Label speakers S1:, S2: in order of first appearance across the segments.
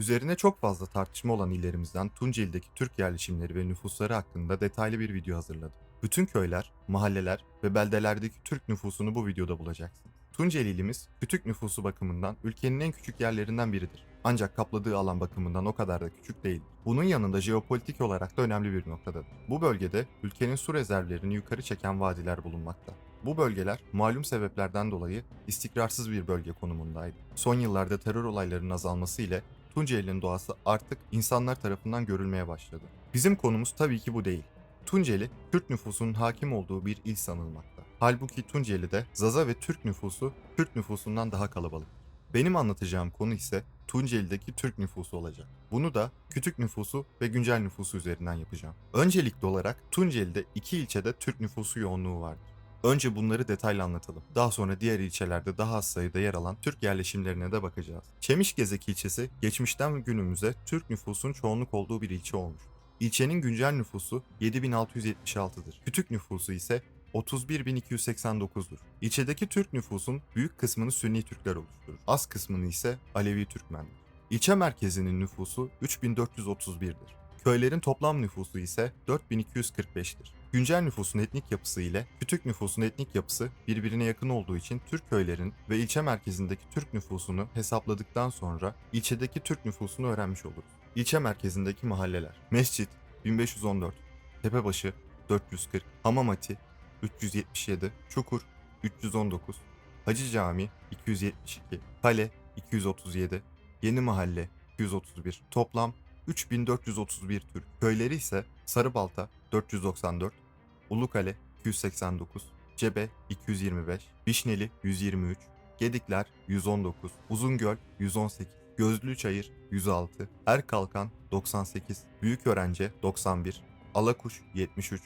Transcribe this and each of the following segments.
S1: Üzerine çok fazla tartışma olan illerimizden Tunceli'deki Türk yerleşimleri ve nüfusları hakkında detaylı bir video hazırladım. Bütün köyler, mahalleler ve beldelerdeki Türk nüfusunu bu videoda bulacaksınız. Tunceli ilimiz küçük nüfusu bakımından ülkenin en küçük yerlerinden biridir. Ancak kapladığı alan bakımından o kadar da küçük değil. Bunun yanında jeopolitik olarak da önemli bir noktadır. Bu bölgede ülkenin su rezervlerini yukarı çeken vadiler bulunmakta. Bu bölgeler malum sebeplerden dolayı istikrarsız bir bölge konumundaydı. Son yıllarda terör olaylarının azalması ile Tunceli'nin doğası artık insanlar tarafından görülmeye başladı. Bizim konumuz tabii ki bu değil. Tunceli, Türk nüfusunun hakim olduğu bir il sanılmakta. Halbuki Tunceli'de Zaza ve Türk nüfusu Kürt nüfusundan daha kalabalık. Benim anlatacağım konu ise Tunceli'deki Türk nüfusu olacak. Bunu da küçük nüfusu ve güncel nüfusu üzerinden yapacağım. Öncelikli olarak Tunceli'de iki ilçede Türk nüfusu yoğunluğu vardır. Önce bunları detaylı anlatalım. Daha sonra diğer ilçelerde daha az sayıda yer alan Türk yerleşimlerine de bakacağız. Çemişgezek ilçesi geçmişten günümüze Türk nüfusun çoğunluk olduğu bir ilçe olmuş. İlçenin güncel nüfusu 7676'dır. Kütük nüfusu ise 31289'dur. İlçedeki Türk nüfusun büyük kısmını Sünni Türkler oluşturur. Az kısmını ise Alevi Türkmenler. İlçe merkezinin nüfusu 3431'dir. Köylerin toplam nüfusu ise 4245'tir. Güncel nüfusun etnik yapısı ile küçük nüfusun etnik yapısı birbirine yakın olduğu için Türk köylerin ve ilçe merkezindeki Türk nüfusunu hesapladıktan sonra ilçedeki Türk nüfusunu öğrenmiş oluruz. İlçe merkezindeki mahalleler. Mescit 1514, Tepebaşı 440, Hamamati 377, Çukur 319, Hacı Cami 272, Kale 237, Yeni Mahalle 231. Toplam 3431 Türk. Köyleri ise Sarıbalta 494, Ulukale 289, Cebe 225, Vişneli 123, Gedikler 119, Uzungöl 118, Gözlüçayır 106, Erkalkan 98, Büyüköğrence 91, Alakuş 73,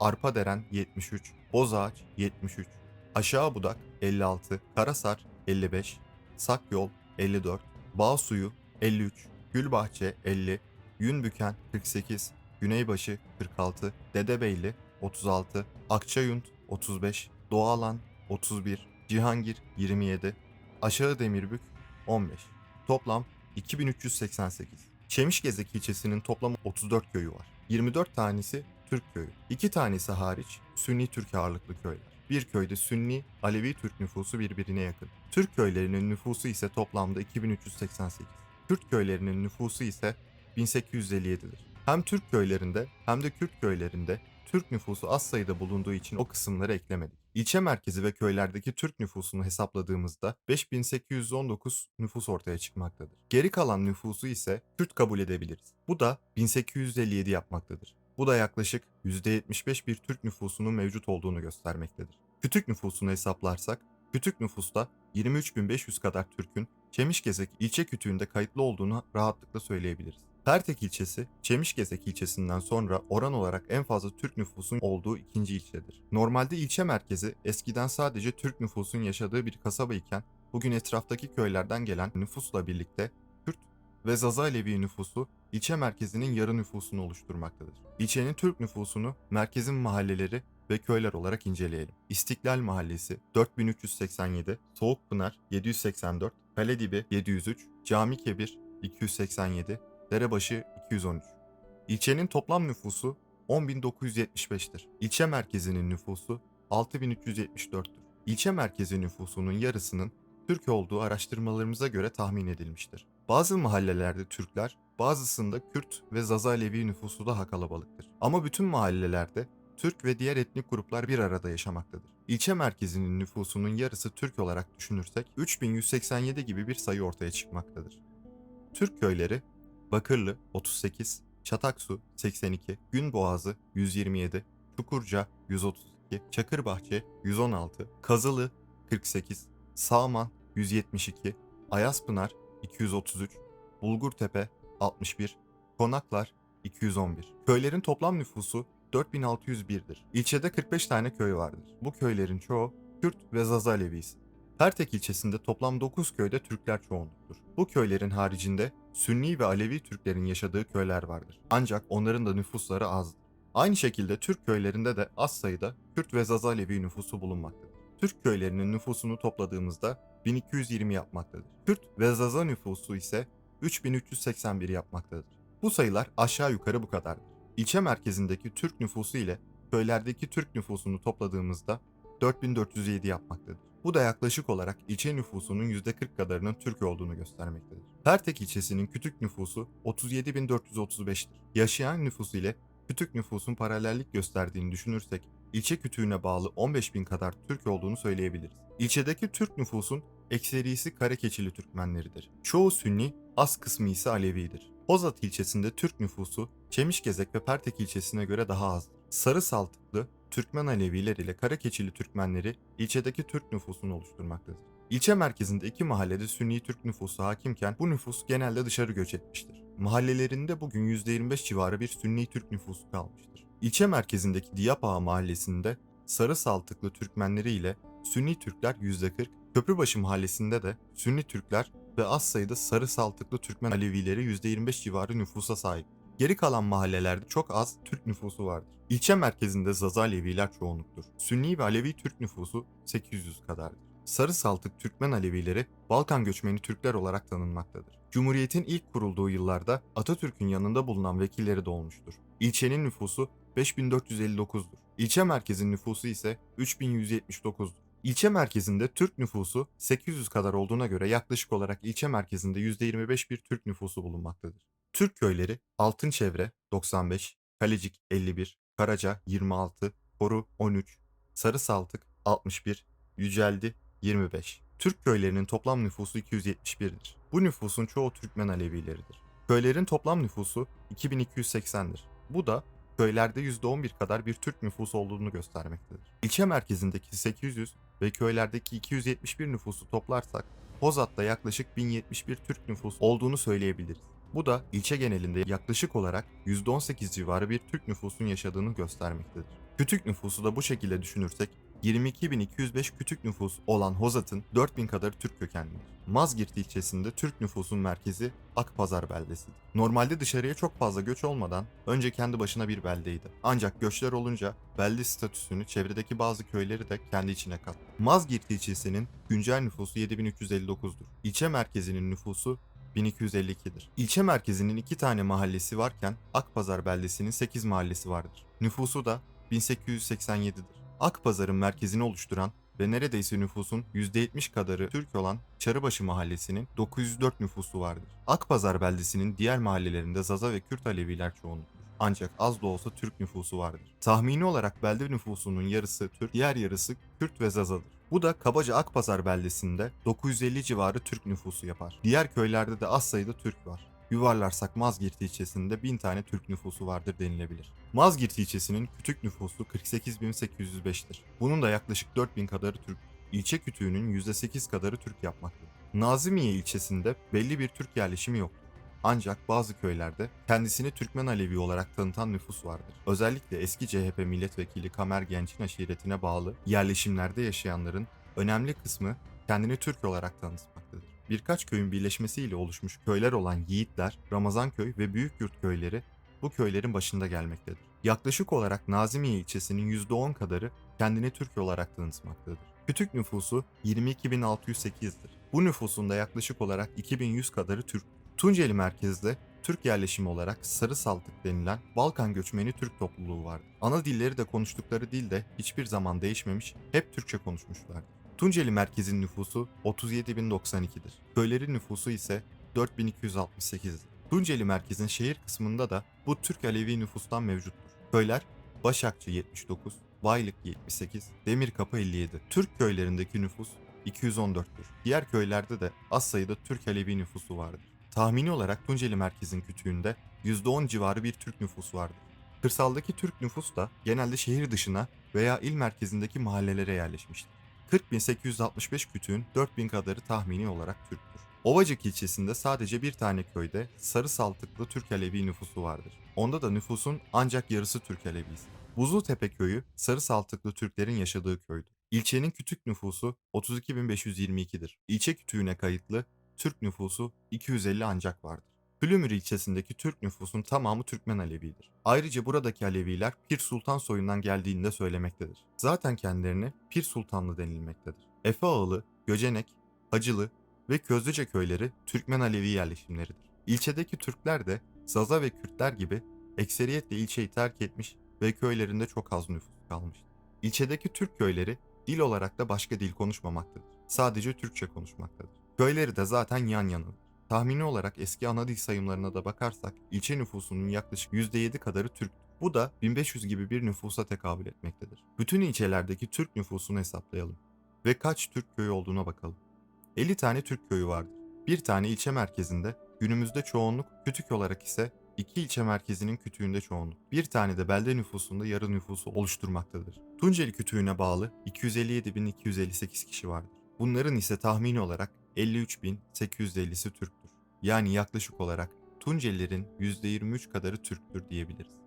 S1: Arpaderen 73, Bozağaç 73, Aşağı Budak 56, Karasar 55, Sakyol 54, Bağsuyu 53, Gülbahçe 50, Yünbüken 48, Güneybaşı 46, Dedebeyli 36, Akçayunt 35, Doğalan 31, Cihangir 27, Aşağı Demirbük 15. Toplam 2388. Çemişgezek ilçesinin toplam 34 köyü var. 24 tanesi Türk köyü. 2 tanesi hariç Sünni Türk ağırlıklı köyler. Bir köyde Sünni, Alevi Türk nüfusu birbirine yakın. Türk köylerinin nüfusu ise toplamda 2388. Kürt köylerinin nüfusu ise 1857'dir. Hem Türk köylerinde hem de Kürt köylerinde Türk nüfusu az sayıda bulunduğu için o kısımları eklemedik. İlçe merkezi ve köylerdeki Türk nüfusunu hesapladığımızda 5819 nüfus ortaya çıkmaktadır. Geri kalan nüfusu ise Kürt kabul edebiliriz. Bu da 1857 yapmaktadır. Bu da yaklaşık %75 bir Türk nüfusunun mevcut olduğunu göstermektedir. Kütük nüfusunu hesaplarsak, Kütük nüfusta 23.500 kadar Türk'ün Çemişgezek ilçe kütüğünde kayıtlı olduğunu rahatlıkla söyleyebiliriz. Pertek ilçesi, Çemişgezek ilçesinden sonra oran olarak en fazla Türk nüfusun olduğu ikinci ilçedir. Normalde ilçe merkezi eskiden sadece Türk nüfusun yaşadığı bir kasaba iken bugün etraftaki köylerden gelen nüfusla birlikte Kürt ve Zaza Alevi nüfusu ilçe merkezinin yarı nüfusunu oluşturmaktadır. İlçenin Türk nüfusunu merkezin mahalleleri ve köyler olarak inceleyelim. İstiklal Mahallesi 4387, Soğukpınar 784, Kaledibi 703, Cami Kebir 287, Derebaşı 213. İlçenin toplam nüfusu 10.975'tir. İlçe merkezinin nüfusu 6.374'tür. İlçe merkezi nüfusunun yarısının Türk olduğu araştırmalarımıza göre tahmin edilmiştir. Bazı mahallelerde Türkler, bazısında Kürt ve Zaza Alevi nüfusu daha kalabalıktır. Ama bütün mahallelerde Türk ve diğer etnik gruplar bir arada yaşamaktadır. İlçe merkezinin nüfusunun yarısı Türk olarak düşünürsek 3187 gibi bir sayı ortaya çıkmaktadır. Türk köyleri Bakırlı 38, Çataksu 82, Günboğazı 127, Çukurca 132, Çakırbahçe 116, Kazılı 48, Sağman 172, Ayaspınar 233, Bulgurtepe 61, Konaklar 211. Köylerin toplam nüfusu 4601'dir. İlçede 45 tane köy vardır. Bu köylerin çoğu Kürt ve Zaza Alevisi. Pertek ilçesinde toplam 9 köyde Türkler çoğunluktur. Bu köylerin haricinde Sünni ve Alevi Türklerin yaşadığı köyler vardır. Ancak onların da nüfusları azdır. Aynı şekilde Türk köylerinde de az sayıda Kürt ve Zaza Alevi nüfusu bulunmaktadır. Türk köylerinin nüfusunu topladığımızda 1220 yapmaktadır. Kürt ve Zaza nüfusu ise 3381 yapmaktadır. Bu sayılar aşağı yukarı bu kadardır. İlçe merkezindeki Türk nüfusu ile köylerdeki Türk nüfusunu topladığımızda 4407 yapmaktadır. Bu da yaklaşık olarak ilçe nüfusunun %40 kadarının Türk olduğunu göstermektedir. Pertek ilçesinin kütük nüfusu 37435'tir. Yaşayan nüfusu ile kütük nüfusun paralellik gösterdiğini düşünürsek ilçe kütüğüne bağlı 15.000 kadar Türk olduğunu söyleyebiliriz. İlçedeki Türk nüfusun ekserisi Karakeçili Türkmenleridir. Çoğu Sünni, az kısmı ise Alevidir. Hozat ilçesinde Türk nüfusu Çemişgezek ve Pertek ilçesine göre daha azdır. Sarı Saltıklı, Türkmen Aleviler ile Karakeçili Türkmenleri ilçedeki Türk nüfusunu oluşturmaktadır. İlçe merkezinde iki mahallede Sünni Türk nüfusu hakimken bu nüfus genelde dışarı göç etmiştir. Mahallelerinde bugün %25 civarı bir Sünni Türk nüfusu kalmıştır. İlçe merkezindeki Diyapağa mahallesinde Sarı Saltıklı Türkmenleri ile Sünni Türkler %40, Köprübaşı mahallesinde de Sünni Türkler ve az sayıda Sarı Saltıklı Türkmen Alevileri %25 civarı nüfusa sahip. Geri kalan mahallelerde çok az Türk nüfusu vardır. İlçe merkezinde Zaza Aleviler çoğunluktur. Sünni ve Alevi Türk nüfusu 800 kadardır. Sarı Saltık Türkmen Alevileri Balkan göçmeni Türkler olarak tanınmaktadır. Cumhuriyetin ilk kurulduğu yıllarda Atatürk'ün yanında bulunan vekilleri de olmuştur. İlçenin nüfusu 5459'dur. İlçe merkezin nüfusu ise 3179'dur. İlçe merkezinde Türk nüfusu 800 kadar olduğuna göre yaklaşık olarak ilçe merkezinde %25 bir Türk nüfusu bulunmaktadır. Türk köyleri Altınçevre 95, Kalecik 51, Karaca 26, Koru 13, Sarı Saltık 61, Yüceldi 25. Türk köylerinin toplam nüfusu 271'dir. Bu nüfusun çoğu Türkmen Alevileridir. Köylerin toplam nüfusu 2280'dir. Bu da köylerde %11 kadar bir Türk nüfusu olduğunu göstermektedir. İlçe merkezindeki 800 ve köylerdeki 271 nüfusu toplarsak Hozat'ta yaklaşık 1071 Türk nüfusu olduğunu söyleyebiliriz. Bu da ilçe genelinde yaklaşık olarak %18 civarı bir Türk nüfusun yaşadığını göstermektedir. Kütük nüfusu da bu şekilde düşünürsek 22.205 kütük nüfus olan Hozat'ın 4000 kadar Türk kökenlidir. Mazgirt ilçesinde Türk nüfusun merkezi Akpazar beldesidir. Normalde dışarıya çok fazla göç olmadan önce kendi başına bir beldeydi. Ancak göçler olunca belde statüsünü çevredeki bazı köyleri de kendi içine kattı. Mazgirt ilçesinin güncel nüfusu 7359'dur. İlçe merkezinin nüfusu 1252'dir. İlçe merkezinin iki tane mahallesi varken Akpazar beldesinin 8 mahallesi vardır. Nüfusu da 1887'dir. Akpazar'ın merkezini oluşturan ve neredeyse nüfusun %70 kadarı Türk olan Çarıbaşı mahallesinin 904 nüfusu vardır. Akpazar beldesinin diğer mahallelerinde Zaza ve Kürt Aleviler çoğunluktur. Ancak az da olsa Türk nüfusu vardır. Tahmini olarak belde nüfusunun yarısı Türk, diğer yarısı Kürt ve Zazadır. Bu da kabaca Akpazar beldesinde 950 civarı Türk nüfusu yapar. Diğer köylerde de az sayıda Türk var. Yuvarlarsak Mazgirt ilçesinde 1000 tane Türk nüfusu vardır denilebilir. Mazgirt ilçesinin kütük nüfusu 48.805'tir. Bunun da yaklaşık 4000 kadarı Türk. İlçe kütüğünün %8 kadarı Türk yapmaktadır. Nazimiye ilçesinde belli bir Türk yerleşimi yoktur. Ancak bazı köylerde kendisini Türkmen Alevi olarak tanıtan nüfus vardır. Özellikle eski CHP milletvekili Kamer Genç'in aşiretine bağlı yerleşimlerde yaşayanların önemli kısmı kendini Türk olarak tanıtmaktadır. Birkaç köyün birleşmesiyle oluşmuş köyler olan Yiğitler, Ramazanköy ve Büyükyurt köyleri bu köylerin başında gelmektedir. Yaklaşık olarak Nazimiye ilçesinin %10 kadarı kendini Türk olarak tanıtmaktadır. Kütük nüfusu 22.608'dir. Bu nüfusun da yaklaşık olarak 2100 kadarı Türk. Tunceli merkezde Türk yerleşimi olarak Sarı Saltık denilen Balkan göçmeni Türk topluluğu vardır. Ana dilleri de konuştukları dil de hiçbir zaman değişmemiş, hep Türkçe konuşmuşlardır. Tunceli merkezin nüfusu 37.092'dir. Köylerin nüfusu ise 4268'dir. Tunceli merkezin şehir kısmında da bu Türk Alevi nüfustan mevcuttur. Köyler Başakçı 79, Baylık 78, Demirkapı 57. Türk köylerindeki nüfus 214'tür. Diğer köylerde de az sayıda Türk Alevi nüfusu vardır. Tahmini olarak Tunceli merkezin kütüğünde %10 civarı bir Türk nüfusu vardır. Kırsaldaki Türk nüfus da genelde şehir dışına veya il merkezindeki mahallelere yerleşmiştir. 40.865 kütüğün 4000 kadarı tahmini olarak Türktür. Ovacık ilçesinde sadece bir tane köyde sarı saltıklı Türk Alevi nüfusu vardır. Onda da nüfusun ancak yarısı Türk Alevisi. Buzlutepe köyü sarı saltıklı Türklerin yaşadığı köydür. İlçenin kütük nüfusu 32.522'dir. İlçe kütüğüne kayıtlı Türk nüfusu 250 ancak vardır. Külümür ilçesindeki Türk nüfusun tamamı Türkmen Alevidir. Ayrıca buradaki Aleviler Pir Sultan soyundan geldiğini de söylemektedir. Zaten kendilerine Pir Sultanlı denilmektedir. Efe Ağılı, Göcenek, Hacılı ve Közlüce köyleri Türkmen Alevi yerleşimleridir. İlçedeki Türkler de Zaza ve Kürtler gibi ekseriyetle ilçeyi terk etmiş ve köylerinde çok az nüfus kalmıştı. İlçedeki Türk köyleri dil olarak da başka dil konuşmamaktadır. Sadece Türkçe konuşmaktadır. Köyleri de zaten yan yanadır. Tahmini olarak eski ana dil sayımlarına da bakarsak ilçe nüfusunun yaklaşık %7 kadarı Türk. Bu da 1500 gibi bir nüfusa tekabül etmektedir. Bütün ilçelerdeki Türk nüfusunu hesaplayalım ve kaç Türk köyü olduğuna bakalım. 50 tane Türk köyü vardır. Bir tane ilçe merkezinde, günümüzde çoğunluk, kütük olarak ise iki ilçe merkezinin kütüğünde çoğunluk. Bir tane de belde nüfusunda yarı nüfusu oluşturmaktadır. Tunceli kütüğüne bağlı 257.258 kişi vardır. Bunların ise tahmini olarak 53.850'si Türktür. Yani yaklaşık olarak Tuncelilerin %23 kadarı Türktür diyebiliriz.